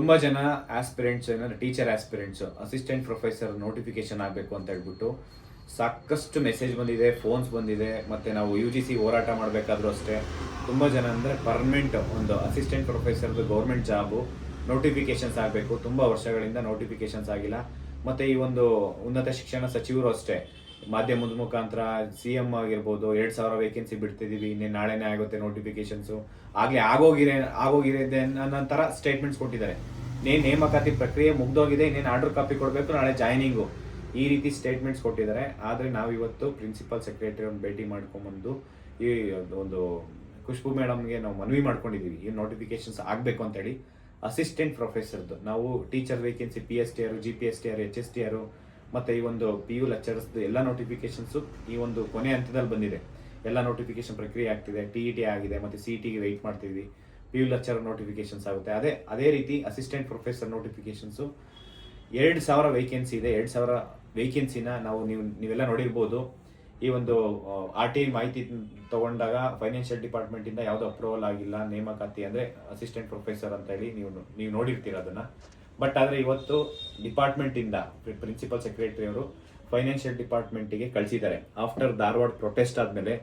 ತುಂಬಾ ಜನ ಆಸ್ಪಿರೆಂಟ್ಸ್ ಏನಂದ್ರೆ teacher aspirants assistant professor notification ಆಗಬೇಕು ಅಂತ ಹೇಳ್ಬಿಟ್ಟು ಸಾಕಷ್ಟು ಮೆಸೇಜ್ ಬಂದಿದೆ ಫೋನ್ಸ್ ಬಂದಿದೆ, ಮತ್ತೆ ನಾವು ಯು ಜಿ ಸಿ ಹೋರಾಟ ಮಾಡಬೇಕಾದ್ರೂ ಅಷ್ಟೇ ತುಂಬ ಜನ ಅಂದರೆ ಪರ್ಮನೆಂಟ್ ಒಂದು ಅಸಿಸ್ಟೆಂಟ್ ಪ್ರೊಫೆಸರ್ದು ಗೌರ್ಮೆಂಟ್ ಜಾಬು ನೋಟಿಫಿಕೇಶನ್ಸ್ ಆಗಬೇಕು, ತುಂಬ ವರ್ಷಗಳಿಂದ ನೋಟಿಫಿಕೇಶನ್ಸ್ ಆಗಿಲ್ಲ. ಮತ್ತೆ ಈ ಒಂದು ಉನ್ನತ ಶಿಕ್ಷಣ ಸಚಿವರು ಅಷ್ಟೇ ಮಾಧ್ಯಮದ ಮುಖಾಂತರ ಸಿ ಎಂ ಆಗಿರ್ಬೋದು, ಎರಡು ಸಾವಿರ ವೇಕೆನ್ಸಿ ಬಿಡ್ತಿದೀವಿ, ಇನ್ನೇನು ನಾಳೆನೇ ಆಗುತ್ತೆ ನೋಟಿಫಿಕೇಶನ್ಸು ಆಗ್ಲೇ ಆಗೋಗಿರೆ ಆಗೋಗಿರಿದೆ ಅನ್ನೋ ಸ್ಟೇಟ್ಮೆಂಟ್ಸ್ ಕೊಟ್ಟಿದ್ದಾರೆ. ನೇ ನೇಮಕಾತಿ ಪ್ರಕ್ರಿಯೆ ಮುಗ್ದೋಗಿದೆ, ಇನ್ನೇನು ಆರ್ಡರ್ ಕಾಪಿ ಕೊಡಬೇಕು, ನಾಳೆ ಜಾಯ್ನಿಂಗು ಈ ರೀತಿ ಸ್ಟೇಟ್ಮೆಂಟ್ಸ್ ಕೊಟ್ಟಿದ್ದಾರೆ. ಆದರೆ ನಾವು ಇವತ್ತು ಪ್ರಿನ್ಸಿಪಲ್ ಸೆಕ್ರೆಟರಿ ಒಂದು ಭೇಟಿ ಮಾಡ್ಕೊಂಬಂದು ಈ ಒಂದು ಖುಷ್ಬು ಮೇಡಮ್ಗೆ ನಾವು ಮನವಿ ಮಾಡ್ಕೊಂಡಿದ್ದೀವಿ ಈ ನೋಟಿಫಿಕೇಶನ್ಸ್ ಆಗಬೇಕು ಅಂತೇಳಿ. ಅಸಿಸ್ಟೆಂಟ್ ಪ್ರೊಫೆಸರ್ದು ನಾವು teacher vacancy P S T R G P S T R H S T R ಮತ್ತೆ ಈ ಒಂದು ಪಿ ಯು ಲೆಕ್ಚರ್ಸ್ದು ಎಲ್ಲ ನೋಟಿಫಿಕೇಶನ್ಸು ಈ ಒಂದು ಕೊನೆ ಹಂತದಲ್ಲಿ ಬಂದಿದೆ. ಎಲ್ಲ ನೋಟಿಫಿಕೇಶನ್ ಪ್ರಕ್ರಿಯೆ ಆಗ್ತಿದೆ ಟಿ ಇ ಟಿ ಆಗಿದೆ, ಮತ್ತೆ ಸಿ ಟಿಗೆ ವೆಯ್ಟ್ ಮಾಡ್ತಿದ್ವಿ. ಪಿ ಯು ಲೆಕ್ಚರ್ ನೋಟಿಫಿಕೇಶನ್ಸ್ ಆಗುತ್ತೆ. ಅದೇ ಅದೇ ರೀತಿ ಅಸಿಸ್ಟೆಂಟ್ ಪ್ರೊಫೆಸರ್ ನೋಟಿಫಿಕೇಶನ್ಸು ಎರಡು ಸಾವಿರ ವೇಕೆನ್ಸಿ ಇದೆ. ಎರಡು ಸಾವಿರ ವೇಕೆನ್ಸಿನ ನಾವು ನೀವು, ನೀವೆಲ್ಲ ನೋಡಿರ್ಬೋದು. ಈ ಒಂದು ಆರ್ ಟಿ ಮಾಹಿತಿ ತಗೊಂಡಾಗ ಫೈನಾನ್ಷಿಯಲ್ ಡಿಪಾರ್ಟ್ಮೆಂಟಿಂದ ಯಾವುದೋ ಅಪ್ರೂವಲ್ ಆಗಿಲ್ಲ. ನೇಮಕಾತಿ ಅಂದರೆ ಅಸಿಸ್ಟೆಂಟ್ ಪ್ರೊಫೆಸರ್ ಅಂತ ಹೇಳಿ ನೀವು ನೀವು ನೋಡಿರ್ತೀರ ಅದನ್ನು. ಬಟ್ ಆದರೆ ಇವತ್ತು ಡಿಪಾರ್ಟ್ಮೆಂಟಿಂದ ಪ್ರಿನ್ಸಿಪಲ್ ಸೆಕ್ರೆಟರಿ ಅವರು ಫೈನಾನ್ಷಿಯಲ್ ಡಿಪಾರ್ಟ್ಮೆಂಟಿಗೆ ಕಳಿಸಿದ್ದಾರೆ. ಆಫ್ಟರ್ ಧಾರವಾಡ ಪ್ರೊಟೆಸ್ಟ್ ಆದಮೇಲೆ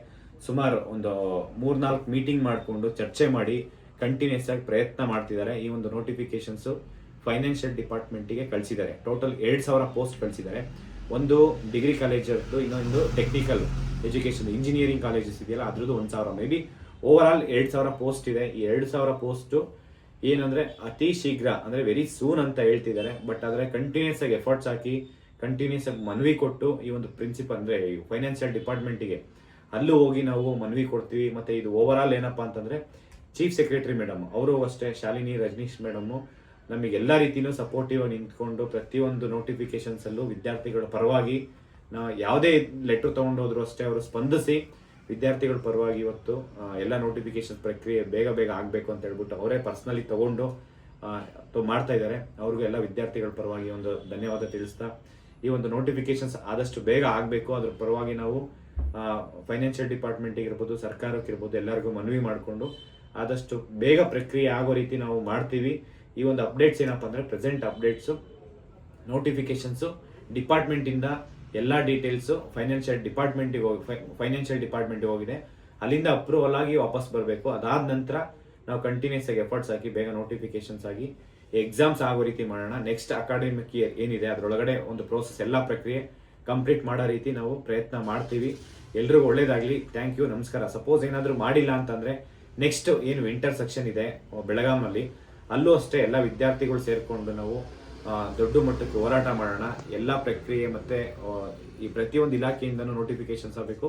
ಸುಮಾರು ಒಂದು ಮೂರ್ನಾಲ್ಕು ಮೀಟಿಂಗ್ ಮಾಡಿಕೊಂಡು ಚರ್ಚೆ ಮಾಡಿ ಕಂಟಿನ್ಯೂಸ್ ಆಗಿ ಪ್ರಯತ್ನ ಮಾಡ್ತಿದ್ದಾರೆ. ಈ ಒಂದು ನೋಟಿಫಿಕೇಶನ್ಸು ಫೈನಾನ್ಷಿಯಲ್ ಡಿಪಾರ್ಟ್ಮೆಂಟಿಗೆ ಕಳಿಸಿದ್ದಾರೆ. ಟೋಟಲ್ ಎರಡು ಸಾವಿರ ಪೋಸ್ಟ್ ಕಳಿಸಿದ್ದಾರೆ. ಒಂದು ಡಿಗ್ರಿ ಕಾಲೇಜದ್ದು ಇನ್ನೊಂದು ಟೆಕ್ನಿಕಲ್ ಎಜುಕೇಶನ್ ಇಂಜಿನಿಯರಿಂಗ್ ಕಾಲೇಜಸ್ ಇದೆಯಲ್ಲ, ಅದ್ರದ್ದು ಒಂದು ಸಾವಿರ. ಮೇ ಬಿ ಓವರ್ ಆಲ್ ಎರಡು ಸಾವಿರ ಪೋಸ್ಟ್ ಇದೆ. ಈ ಎರಡು ಸಾವಿರ ಪೋಸ್ಟು ಏನಂದ್ರೆ ಅತಿ ಶೀಘ್ರ, ಅಂದ್ರೆ ವೆರಿ ಸೂನ್ ಅಂತ ಹೇಳ್ತಿದ್ದಾರೆ ಬಟ್ ಆದ್ರೆ ಕಂಟಿನ್ಯೂಸ್ ಆಗಿ ಎಫರ್ಟ್ಸ್ ಹಾಕಿ ಕಂಟಿನ್ಯೂಸ್ ಆಗಿ ಮನವಿ ಕೊಟ್ಟು ಈ ಒಂದು ಪ್ರಿನ್ಸಿಪಲ್ ಅಂದ್ರೆ ಫೈನಾನ್ಷಿಯಲ್ ಡಿಪಾರ್ಟ್ಮೆಂಟಿಗೆ ಅಲ್ಲೂ ಹೋಗಿ ನಾವು ಮನವಿ ಕೊಡ್ತೀವಿ. ಮತ್ತೆ ಇದು ಓವರ್ ಆಲ್ ಏನಪ್ಪಾ ಅಂತಂದ್ರೆ ಚೀಫ್ ಸೆಕ್ರೆಟರಿ ಮೇಡಮ್ ಅವರು ಅಷ್ಟೇ, ಶಾಲಿನಿ ರಜನೀಶ್ ಮೇಡಮ್ ನಮಗೆ ಎಲ್ಲ ರೀತಿನೂ ಸಪೋರ್ಟಿವ್ ನಿಂತ್ಕೊಂಡು ಪ್ರತಿಯೊಂದು ನೋಟಿಫಿಕೇಶನ್ಸ್ ಅಲ್ಲೂ ವಿದ್ಯಾರ್ಥಿಗಳ ಪರವಾಗಿ ನಾ ಯಾವುದೇ ಲೆಟರ್ ತಗೊಂಡೋದ್ರು ಅಷ್ಟೇ ಅವರು ಸ್ಪಂದಿಸಿ ವಿದ್ಯಾರ್ಥಿಗಳ ಪರವಾಗಿ ಇವತ್ತು ಎಲ್ಲ ನೋಟಿಫಿಕೇಶನ್ ಪ್ರಕ್ರಿಯೆ ಬೇಗ ಬೇಗ ಆಗಬೇಕು ಅಂತ ಹೇಳ್ಬಿಟ್ಟು ಅವರೇ ಪರ್ಸ್ನಲಿ ತಗೊಂಡು ಮಾಡ್ತಾ ಇದ್ದಾರೆ. ಅವ್ರಿಗೂ ಎಲ್ಲ ವಿದ್ಯಾರ್ಥಿಗಳ ಪರವಾಗಿ ಒಂದು ಧನ್ಯವಾದ ತಿಳಿಸ್ತಾ, ಈ ಒಂದು ನೋಟಿಫಿಕೇಶನ್ಸ್ ಆದಷ್ಟು ಬೇಗ ಆಗಬೇಕು. ಅದ್ರ ಪರವಾಗಿ ನಾವು ಫೈನಾನ್ಷಿಯಲ್ ಡಿಪಾರ್ಟ್ಮೆಂಟ್ ಇರ್ಬೋದು, ಸರ್ಕಾರಕ್ಕೆ ಇರ್ಬೋದು, ಎಲ್ಲರಿಗೂ ಮನವಿ ಮಾಡಿಕೊಂಡು ಆದಷ್ಟು ಬೇಗ ಪ್ರಕ್ರಿಯೆ ಆಗೋ ರೀತಿ ನಾವು ಮಾಡ್ತೀವಿ. ಈ ಒಂದು ಅಪ್ಡೇಟ್ಸ್ ಏನಪ್ಪ ಅಂದರೆ ಪ್ರೆಸೆಂಟ್ ಅಪ್ಡೇಟ್ಸು ನೋಟಿಫಿಕೇಶನ್ಸು ಡಿಪಾರ್ಟ್ಮೆಂಟಿಂದ ಎಲ್ಲ ಡೀಟೇಲ್ಸು ಫೈನಾನ್ಷಿಯಲ್ ಡಿಪಾರ್ಟ್ಮೆಂಟಿಗೆ ಹೋಗಿ ಫೈನಾನ್ಷಿಯಲ್ ಡಿಪಾರ್ಟ್ಮೆಂಟಿಗೆ ಹೋಗಿದೆ. ಅಲ್ಲಿಂದ ಅಪ್ರೂವಲ್ ಆಗಿ ವಾಪಸ್ ಬರಬೇಕು. ಅದಾದ ನಂತರ ನಾವು ಕಂಟಿನ್ಯೂಸ್ ಆಗಿ ಎಫರ್ಟ್ಸ್ ಹಾಕಿ, ಬೇಗ ನೋಟಿಫಿಕೇಶನ್ಸ್ ಆಗಿ ಎಕ್ಸಾಮ್ಸ್ ಆಗೋ ರೀತಿ ಮಾಡೋಣ. ನೆಕ್ಸ್ಟ್ ಅಕಾಡೆಮಿಕ್ ಇಯರ್ ಏನಿದೆ, ಅದರೊಳಗಡೆ ಒಂದು ಪ್ರೋಸೆಸ್ ಎಲ್ಲ ಪ್ರಕ್ರಿಯೆ ಕಂಪ್ಲೀಟ್ ಮಾಡೋ ರೀತಿ ನಾವು ಪ್ರಯತ್ನ ಮಾಡ್ತೀವಿ. ಎಲ್ರಿಗೂ ಒಳ್ಳೇದಾಗಲಿ. ಥ್ಯಾಂಕ್ ಯು ನಮಸ್ಕಾರ. ಸಪೋಸ್ ಏನಾದರೂ ಮಾಡಿಲ್ಲ ಅಂತಂದರೆ ನೆಕ್ಸ್ಟ್ ಏನು ವಿಂಟರ್ ಸೆಕ್ಷನ್ ಇದೆ ಬೆಳಗಾಮಲ್ಲಿ ಅಲ್ಲೂ ಅಷ್ಟೇ ಎಲ್ಲ ವಿದ್ಯಾರ್ಥಿಗಳು ಸೇರಿಕೊಂಡು ನಾವು ದೊಡ್ಡ ಮಟ್ಟಕ್ಕೆ ಹೋರಾಟ ಮಾಡೋಣ. ಎಲ್ಲ ಪ್ರಕ್ರಿಯೆ ಮತ್ತೆ ಈ ಪ್ರತಿಯೊಂದು ಇಲಾಖೆಯಿಂದನೂ ನೋಟಿಫಿಕೇಶನ್ಸ್ ಆಗಬೇಕು.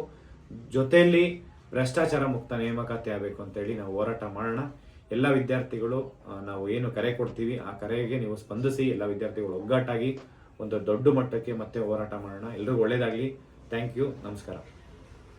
ಜೊತೆಯಲ್ಲಿ ಭ್ರಷ್ಟಾಚಾರ ಮುಕ್ತ ನೇಮಕಾತಿ ಆಗಬೇಕು ಅಂತೇಳಿ ನಾವು ಹೋರಾಟ ಮಾಡೋಣ. ಎಲ್ಲ ವಿದ್ಯಾರ್ಥಿಗಳು ನಾವು ಏನು ಕರೆ ಕೊಡ್ತೀವಿ, ಆ ಕರೆಗೆ ನೀವು ಸ್ಪಂದಿಸಿ ಎಲ್ಲ ವಿದ್ಯಾರ್ಥಿಗಳು ಒಗ್ಗಟ್ಟಾಗಿ ಒಂದು ದೊಡ್ಡ ಮಟ್ಟಕ್ಕೆ ಮತ್ತೆ ಹೋರಾಟ ಮಾಡೋಣ. ಎಲ್ರಿಗೂ ಒಳ್ಳೇದಾಗಲಿ. ಥ್ಯಾಂಕ್ ಯು ನಮಸ್ಕಾರ.